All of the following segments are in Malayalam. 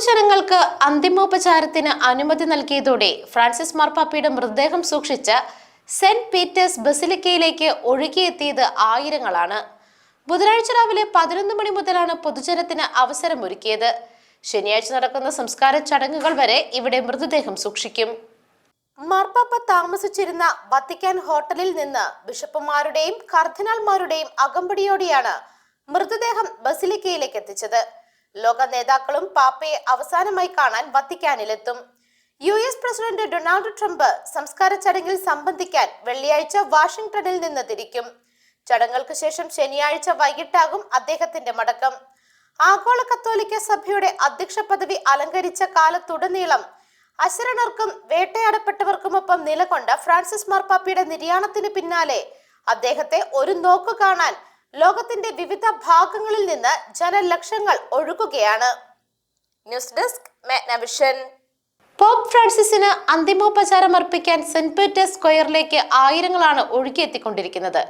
പൊതുജനങ്ങൾക്ക് അന്തിമോപചാരത്തിന് അനുമതി നൽകിയതോടെ ഫ്രാൻസിസ് മാർപ്പാപ്പയുടെ മൃതദേഹം സൂക്ഷിച്ച് സെന്റ് പീറ്റേഴ്സ് ബസിലിക്കയിലേക്ക് ഒഴുകിയെത്തിയത് ആയിരങ്ങളാണ്. ബുധനാഴ്ച രാവിലെ പതിനൊന്ന് മണി മുതലാണ് പൊതുജനത്തിന് അവസരമൊരുക്കിയത്. ശനിയാഴ്ച നടക്കുന്ന സംസ്കാര ചടങ്ങുകൾ വരെ ഇവിടെ മൃതദേഹം സൂക്ഷിക്കും. മാർപ്പാപ്പ താമസിച്ചിരുന്ന വത്തിക്കാൻ ഹോട്ടലിൽ നിന്ന് ബിഷപ്പുമാരുടെയും കർദിനാൾമാരുടെയും അകമ്പടിയോടെയാണ് മൃതദേഹം ബസിലിക്കയിലേക്ക് എത്തിച്ചത്. ലോക നേതാക്കളും പാപ്പയെ അവസാനമായി കാണാൻ വത്തിക്കാനിലെത്തും. U S president Donald Trump സംസ്കാര ചടങ്ങിൽ സംബന്ധിക്കാൻ വെള്ളിയാഴ്ച വാഷിംഗ്ടണിൽ നിന്ന് തിരിക്കും. ചടങ്ങുകൾക്ക് ശേഷം ശനിയാഴ്ച വൈകിട്ടാകും അദ്ദേഹത്തിന്റെ മടക്കം. ആഗോള കത്തോലിക്ക സഭയുടെ അധ്യക്ഷ പദവി അലങ്കരിച്ച കാലത്തുടനീളം അശരണർക്കും വേട്ടയാടപ്പെട്ടവർക്കുമൊപ്പം നിലകൊണ്ട ഫ്രാൻസിസ് മാർപ്പാപ്പയുടെ നിര്യാണത്തിന് പിന്നാലെ അദ്ദേഹത്തെ ഒരു നോക്ക് കാണാൻ ലോകത്തിന്റെ വിവിധ ഭാഗങ്ങളിൽ നിന്ന് ജനലക്ഷങ്ങൾ ഒഴുകുകയാണ്. ന്യൂസ് ഡെസ്ക് മാഗ്നവിഷൻ പോപ്പ് ഫ്രാൻസിസിന് അന്തിമോപചാരം അർപ്പിക്കാൻ സെന്റ് പീറ്റേഴ്സ് സ്ക്വയറിലേക്ക് ആയിരങ്ങളാണ് ഒഴുകിയെത്തിക്കൊണ്ടിരിക്കുന്നത്.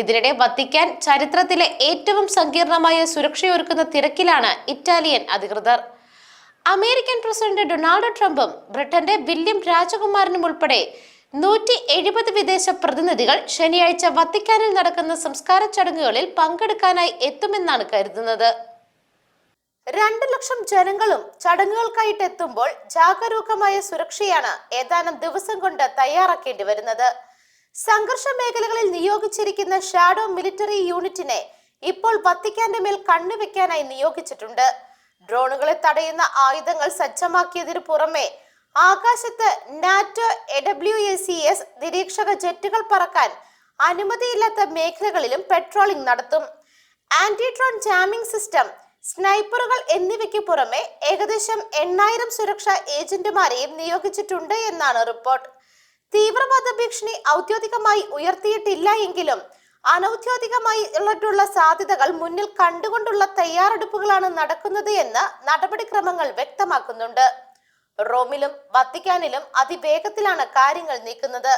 ഇതിനിടെ വത്തിക്കാൻ ചരിത്രത്തിലെ ഏറ്റവും സങ്കീർണമായ സുരക്ഷയൊരുക്കുന്ന തിരക്കിലാണ് ഇറ്റാലിയൻ അധികൃതർ. അമേരിക്കൻ പ്രസിഡന്റ് ഡൊണാൾഡ് ട്രംപും ബ്രിട്ടന്റെ വില്യം രാജകുമാരനും ഉൾപ്പെടെ നൂറ്റി എഴുപത് വിദേശ പ്രതിനിധികൾ ശനിയാഴ്ച വത്തിക്കാനിൽ നടക്കുന്ന സംസ്കാര ചടങ്ങുകളിൽ പങ്കെടുക്കാനായി എത്തുമെന്നാണ് കരുതുന്നത്. രണ്ട് ലക്ഷം ജനങ്ങളും ചടങ്ങുകൾക്കായിട്ട് എത്തുമ്പോൾ ജാഗരൂകമായ സുരക്ഷയാണ് ഏതാനും ദിവസം കൊണ്ട് തയ്യാറാക്കേണ്ടി വരുന്നത്. സംഘർഷ മേഖലകളിൽ നിയോഗിച്ചിരിക്കുന്ന ഷാഡോ മിലിറ്ററി യൂണിറ്റിനെ ഇപ്പോൾ വത്തിക്കാന്റെ മേൽ കണ്ണുവെക്കാനായി നിയോഗിച്ചിട്ടുണ്ട്. ഡ്രോണുകളെ തടയുന്ന ആയുധങ്ങൾ സജ്ജമാക്കിയതിനു പുറമെ ആകാശത്ത് NATO A W A C S നിരീക്ഷക ജെറ്റുകൾ പറക്കാൻ അനുമതിയില്ലാത്ത മേഖലകളിലും പെട്രോളിംഗ് നടത്തും. ആന്റിട്രോൺ ജാമിംഗ് സിസ്റ്റം സ്നൈപ്പറുകൾ എന്നിവയ്ക്ക് പുറമെ ഏകദേശം എണ്ണായിരം സുരക്ഷാ ഏജന്റുമാരെയും നിയോഗിച്ചിട്ടുണ്ട് എന്നാണ് റിപ്പോർട്ട്. തീവ്രവാദ ഭീഷണി ഔദ്യോഗികമായി ഉയർത്തിയിട്ടില്ല എങ്കിലും അനൌദ്യോഗികമായി ഉള്ള സാധ്യതകൾ മുന്നിൽ കണ്ടുകൊണ്ടുള്ള തയ്യാറെടുപ്പുകളാണ് നടക്കുന്നത് എന്ന് നടപടിക്രമങ്ങൾ വ്യക്തമാക്കുന്നുണ്ട്. റോമിലും വത്തിക്കാനിലും അതിവേഗത്തിലാണ് കാര്യങ്ങൾ നീക്കുന്നത്.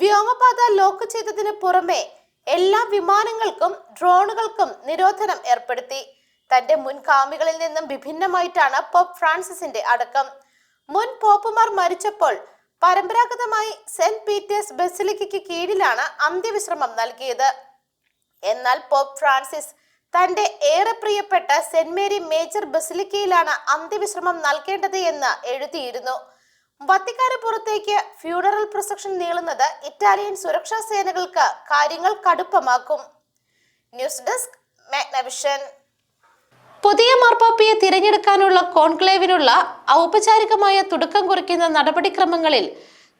വ്യോമപാത ലോക്ക് ചെയ്തതിന് പുറമെ എല്ലാ വിമാനങ്ങൾക്കും ഡ്രോണുകൾക്കും നിരോധനം ഏർപ്പെടുത്തി. തന്റെ മുൻകാമികളിൽ നിന്നും വിഭിന്നമായിട്ടാണ് പോപ്പ് ഫ്രാൻസിസിന്റെ അടക്കം. മുൻ പോപ്പുമാർ മരിച്ചപ്പോൾ പരമ്പരാഗതമായി സെന്റ് പീറ്റേഴ്സ് ബസിലിക്കയ്ക്ക് കീഴിലാണ് അന്ത്യവിശ്രമം നൽകിയത്. എന്നാൽ പോപ്പ് ഫ്രാൻസിസ് തന്റെ ഏറെ പ്രിയപ്പെട്ട സെന്റ് മേരി മേജർ ബസിലിക്കയിലാണ് അന്ത്യവിശ്രമം നൽകേണ്ടത് എന്ന് എഴുതിയിരുന്നു. വത്തിക്കാന് പുറത്തേക്ക് ഫ്യൂണറൽ പ്രൊസക്ഷൻ നീളുന്നത് ഇറ്റാലിയൻ സുരക്ഷാ സേനകൾക്ക് കാര്യങ്ങൾ കടുപ്പമാക്കും. News desk Magnavision. പുതിയ മാർപ്പാപ്പയെ തിരഞ്ഞെടുക്കാനുള്ള കോൺക്ലേവിനുള്ള ഔപചാരികമായ തുടക്കം കുറിക്കുന്ന നടപടിക്രമങ്ങളിൽ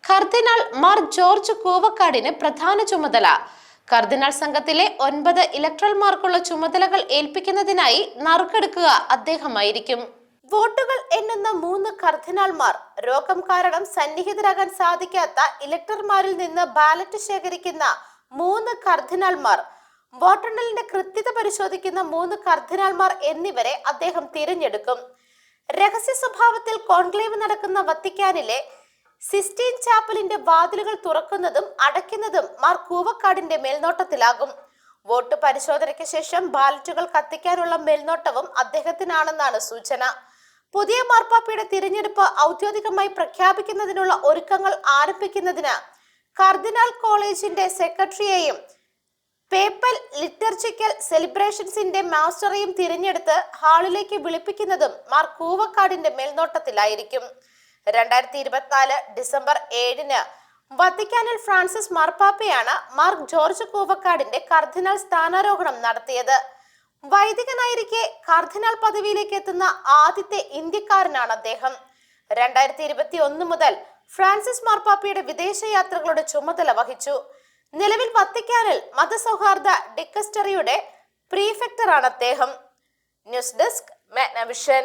കർദിനാൾ മാർ ജോർജ് കൂവക്കാടിന് പ്രധാന ചുമതല. കർദിനാൾ സംഘത്തിലെ ഒൻപത് ഇലക്ട്രൽമാർക്കുള്ള ചുമതലകൾ ഏൽപ്പിക്കുന്നതിനായി നറുക്കെടുക്കുക അദ്ദേഹമായിരിക്കും. വോട്ടുകൾ എണ്ണുന്ന മൂന്ന് കർദിനാൾമാർ രോഗം കാരണം സന്നിഹിതരാകാൻ സാധിക്കാത്ത ഇലക്ടർമാരിൽ നിന്ന് ബാലറ്റ് ശേഖരിക്കുന്ന മൂന്ന് കർദിനാൾമാർ വോട്ടെണ്ണലിന്റെ കൃത്യത പരിശോധിക്കുന്ന മൂന്ന് കർദിനാൾമാർ എന്നിവരെ അദ്ദേഹം തിരഞ്ഞെടുക്കും. രഹസ്യ സ്വഭാവത്തിൽ കോൺക്ലേവ് നടക്കുന്ന വത്തിക്കാനിലെ സിസ്റ്റീൻ ചാപ്പലിന്റെ വാതിലുകൾ തുറക്കുന്നതും അടയ്ക്കുന്നതും മാർ കൂവക്കാടിന്റെ മേൽനോട്ടത്തിലാകും. വോട്ട് പരിശോധനയ്ക്ക് ശേഷം ബാലറ്റുകൾ കത്തിക്കാനുള്ള മേൽനോട്ടവും അദ്ദേഹത്തിനാണെന്നാണ് സൂചന. പുതിയ മാർപ്പാപ്പയുടെ തിരഞ്ഞെടുപ്പ് ഔദ്യോഗികമായി പ്രഖ്യാപിക്കുന്നതിനുള്ള ഒരുക്കങ്ങൾ ആരംഭിക്കുന്നതിന് കർദിനാൾ കോളേജിന്റെ സെക്രട്ടറിയെയും പേപ്പൽ ലിറ്റർച്ചിക്കൽ സെലിബ്രേഷൻസിന്റെ മാസ്റ്ററെയും തിരഞ്ഞെടുത്ത് ഹാളിലേക്ക് വിളിപ്പിക്കുന്നതും മാർ കൂവക്കാടിന്റെ മേൽനോട്ടത്തിലായിരിക്കും. രണ്ടായിരത്തി ഇരുപത്തിനാല് ഡിസംബർ ഏഴിന് വത്തിക്കാനിൽ ഫ്രാൻസിസ് മാർപ്പാപ്പയാണ് മാർക്ക് ജോർജ് കൂവക്കാടിന്റെ കർദിനാൾ സ്ഥാനാരോഹണം നടത്തിയത്. വൈദികനായിരിക്കെ കർദിനാൾ പദവിയിലേക്ക് എത്തുന്ന ആദ്യത്തെ ഇന്ത്യക്കാരനാണ് അദ്ദേഹം. രണ്ടായിരത്തി ഇരുപത്തി ഒന്ന് മുതൽ ഫ്രാൻസിസ് മാർപ്പാപ്പയുടെ വിദേശയാത്രകളുടെ ചുമതല വഹിച്ചു. നിലവിൽ വത്തിക്കാനിൽ മതസൗഹാർദ്ദ ഡിക്കസ്റ്ററിയുടെ പ്രീഫെക്ടറാണ് അദ്ദേഹം. News desk Magnavision.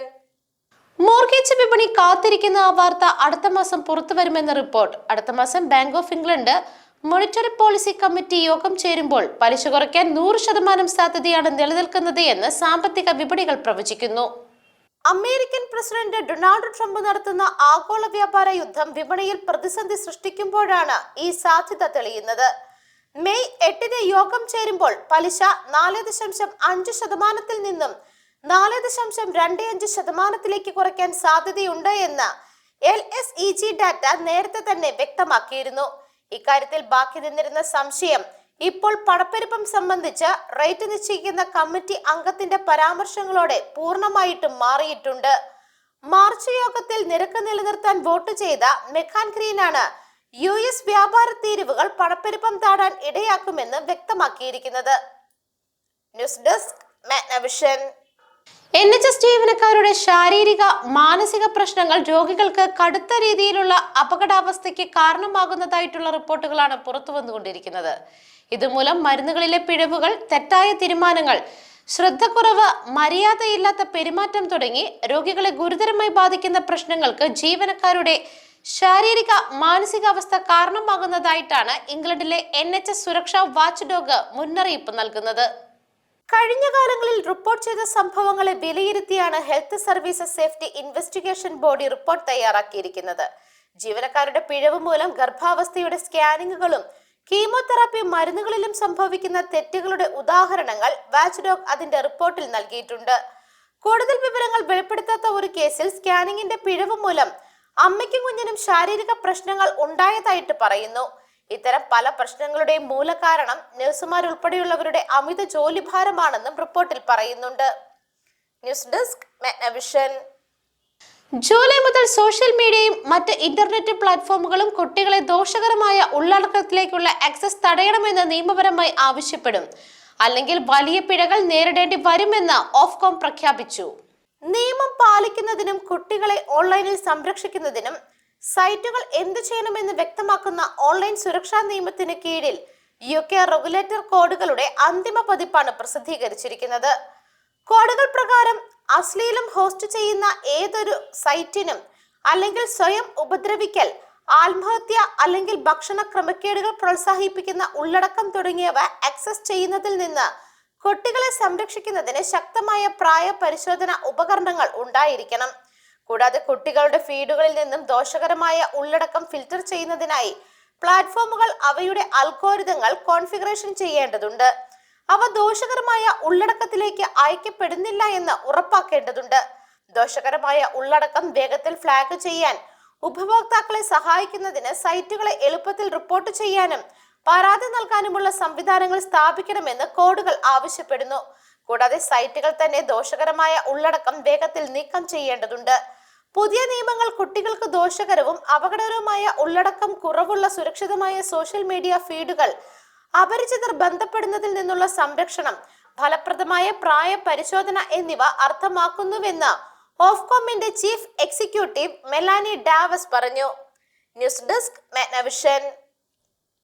മോർഗേജ് വിപണി കാത്തിരിക്കുന്ന ആ വാർത്ത അടുത്ത മാസം പുറത്തു വരുമെന്ന റിപ്പോർട്ട്. അടുത്ത മാസം Bank of England monetary policy committee യോഗം ചേരുമ്പോൾ പലിശ കുറയ്ക്കാൻ നൂറ് ശതമാനം സാധ്യതയാണ് നിലനിൽക്കുന്നത് എന്ന് സാമ്പത്തിക വിപണികൾ പ്രവചിക്കുന്നു. അമേരിക്കൻ പ്രസിഡന്റ് ഡൊണാൾഡ് ട്രംപ് നടത്തുന്ന ആഗോള വ്യാപാര യുദ്ധം വിപണിയിൽ പ്രതിസന്ധി സൃഷ്ടിക്കുമ്പോഴാണ് ഈ സാധ്യത തെളിയുന്നത്. മെയ് എട്ടിന് യോഗം ചേരുമ്പോൾ പലിശ നാല് ദശാംശം അഞ്ച് ശതമാനത്തിൽ നിന്നും നാല് ദശാംശം രണ്ട് അഞ്ച് ശതമാനത്തിലേക്ക് കുറയ്ക്കാൻ സാധ്യതയുണ്ട് എന്ന് L S E G data നേരത്തെ തന്നെ വ്യക്തമാക്കിയിരുന്നു. ഇക്കാര്യത്തിൽ ബാക്കി നിന്നിരുന്ന സംശയം ഇപ്പോൾ പണപ്പെരുപ്പം സംബന്ധിച്ച് റേറ്റ് നിശ്ചയിക്കുന്ന കമ്മിറ്റി അംഗത്തിന്റെ പരാമർശങ്ങളോടെ പൂർണമായിട്ടും മാറിയിട്ടുണ്ട്. മാർച്ച് യോഗത്തിൽ നിരക്ക് നിലനിർത്താൻ വോട്ട് ചെയ്ത മെഖാൻ ഗ്രീനാണ് യു എസ് വ്യാപാര തീരുവുകൾ പണപ്പെരുപ്പം താടാൻ ഇടയാക്കുമെന്ന് വ്യക്തമാക്കിയിരിക്കുന്നത്. News desk Magnavision. N H S ജീവനക്കാരുടെ ശാരീരിക മാനസിക പ്രശ്നങ്ങൾ രോഗികൾക്ക് കടുത്ത രീതിയിലുള്ള അപകടാവസ്ഥയ്ക്ക് കാരണമാകുന്നതായിട്ടുള്ള റിപ്പോർട്ടുകളാണ് പുറത്തു വന്നുകൊണ്ടിരിക്കുന്നത്. ഇതുമൂലം മരുന്നുകളിലെ പിഴവുകൾ തെറ്റായ തീരുമാനങ്ങൾ ശ്രദ്ധക്കുറവ് മര്യാദയില്ലാത്ത പെരുമാറ്റം തുടങ്ങി രോഗികളെ ഗുരുതരമായി ബാധിക്കുന്ന പ്രശ്നങ്ങൾക്ക് ജീവനക്കാരുടെ ശാരീരിക മാനസികാവസ്ഥ കാരണമാകുന്നതായിട്ടാണ് ഇംഗ്ലണ്ടിലെ എൻ എച്ച് എസ് സുരക്ഷാ വാച്ച് ഡോഗ് മുന്നറിയിപ്പ് നൽകുന്നത്. കഴിഞ്ഞ കാലങ്ങളിൽ റിപ്പോർട്ട് ചെയ്ത സംഭവങ്ങളെ വിലയിരുത്തിയാണ് health services safety investigation body report തയ്യാറാക്കിയിരിക്കുന്നത്. ജീവനക്കാരുടെ പിഴവ് മൂലം ഗർഭാവസ്ഥയുടെ സ്കാനിങ്ങുകളും കീമോതെറാപ്പി മരുന്നുകളിലും സംഭവിക്കുന്ന തെറ്റുകളുടെ ഉദാഹരണങ്ങൾ വാച്ച് ഡോഗ് അതിന്റെ റിപ്പോർട്ടിൽ നൽകിയിട്ടുണ്ട്. കൂടുതൽ വിവരങ്ങൾ വെളിപ്പെടുത്താത്ത ഒരു കേസിൽ സ്കാനിങ്ങിന്റെ പിഴവ് മൂലം അമ്മയ്ക്കും കുഞ്ഞിനും ശാരീരിക പ്രശ്നങ്ങൾ ഉണ്ടായതായിട്ട് പറയുന്നു. ഇത്തരം പല പ്രശ്നങ്ങളുടെയും മൂലകാരണം നഴ്സുമാരുൾപ്പെടെയുള്ളവരുടെ അമിത ജോലിഭാരമാണെന്നും റിപ്പോർട്ടിൽ പറയുന്നുണ്ട്. ന്യൂസ് ഡെസ്ക് മെഗ്നവിഷൻ ജൂലൈ മുതൽ സോഷ്യൽ മീഡിയയും മറ്റ് ഇന്റർനെറ്റ് പ്ലാറ്റ്ഫോമുകളും കുട്ടികളെ ദോഷകരമായ ഉള്ളടക്കത്തിലേക്കുള്ള ആക്സസ് തടയണമെന്ന് നിയമപരമായി ആവശ്യപ്പെടും. അല്ലെങ്കിൽ വലിയ പിഴകൾ നേരിടേണ്ടി വരുമെന്ന് ഓഫ്കോം പ്രഖ്യാപിച്ചു. നിയമം പാലിക്കുന്നതിനും കുട്ടികളെ ഓൺലൈനിൽ സംരക്ഷിക്കുന്നതിനും സൈറ്റുകൾ എന്തു ചെയ്യണമെന്ന് വ്യക്തമാക്കുന്ന ഓൺലൈൻ സുരക്ഷാ നിയമത്തിന് കീഴിൽ യു കെ റെഗുലേറ്റർ കോഡുകളുടെ അന്തിമ പതിപ്പാണ് പ്രസിദ്ധീകരിച്ചിരിക്കുന്നത്. കോഡുകൾ പ്രകാരം അശ്ലീലം ഹോസ്റ്റ് ചെയ്യുന്ന ഏതൊരു സൈറ്റിനും അല്ലെങ്കിൽ സ്വയം ഉപദ്രവിക്കൽ ആത്മഹത്യ അല്ലെങ്കിൽ ഭക്ഷണ ക്രമക്കേടുകൾ പ്രോത്സാഹിപ്പിക്കുന്ന ഉള്ളടക്കം തുടങ്ങിയവ ആക്സസ് ചെയ്യുന്നതിൽ നിന്ന് കുട്ടികളെ സംരക്ഷിക്കുന്നതിന് ശക്തമായ പ്രായ പരിശോധന ഉപകരണങ്ങൾ ഉണ്ടായിരിക്കണം. കൂടാതെ കുട്ടികളുടെ ഫീഡുകളിൽ നിന്നും ദോഷകരമായ ഉള്ളടക്കം ഫിൽട്ടർ ചെയ്യുന്നതിനായി പ്ലാറ്റ്ഫോമുകൾ അവയുടെ അൽഗോരിതങ്ങൾ കോൺഫിഗറേഷൻ ചെയ്യേണ്ടതുണ്ട്. അവ ദോഷകരമായ ഉള്ളടക്കത്തിലേക്ക് അയക്കപ്പെടുന്നില്ല എന്ന് ഉറപ്പാക്കേണ്ടതുണ്ട്. ദോഷകരമായ ഉള്ളടക്കം വേഗത്തിൽ ഫ്ലാഗ് ചെയ്യാൻ ഉപഭോക്താക്കളെ സഹായിക്കുന്നതിന് സൈറ്റുകളെ എളുപ്പത്തിൽ റിപ്പോർട്ട് ചെയ്യാനും പരാതി നൽകാനുമുള്ള സംവിധാനങ്ങൾ സ്ഥാപിക്കണമെന്ന് കോഡുകൾ ആവശ്യപ്പെടുന്നു. കൂടാതെ സൈറ്റുകൾ തന്നെ ദോഷകരമായ ഉള്ളടക്കം വേഗത്തിൽ നീക്കം ചെയ്യേണ്ടതുണ്ട്. പുതിയ നിയമങ്ങൾ കുട്ടികൾക്ക് ദോഷകരവും അപകടകരവുമായ ഉള്ളടക്കം കുറവുള്ള സുരക്ഷിതമായ സോഷ്യൽ മീഡിയ ഫീഡുകൾ അപരിചിതർ ബന്ധപ്പെടുന്നതിൽ നിന്നുള്ള സംരക്ഷണം ഫലപ്രദമായ പ്രായ പരിശോധന എന്നിവ അർത്ഥമാക്കുന്നുവെന്ന് ഓഫ്കോമിന്റെ ചീഫ് എക്സിക്യൂട്ടീവ് മെലാനി ഡാവസ് പറഞ്ഞു. News desk Magnavision.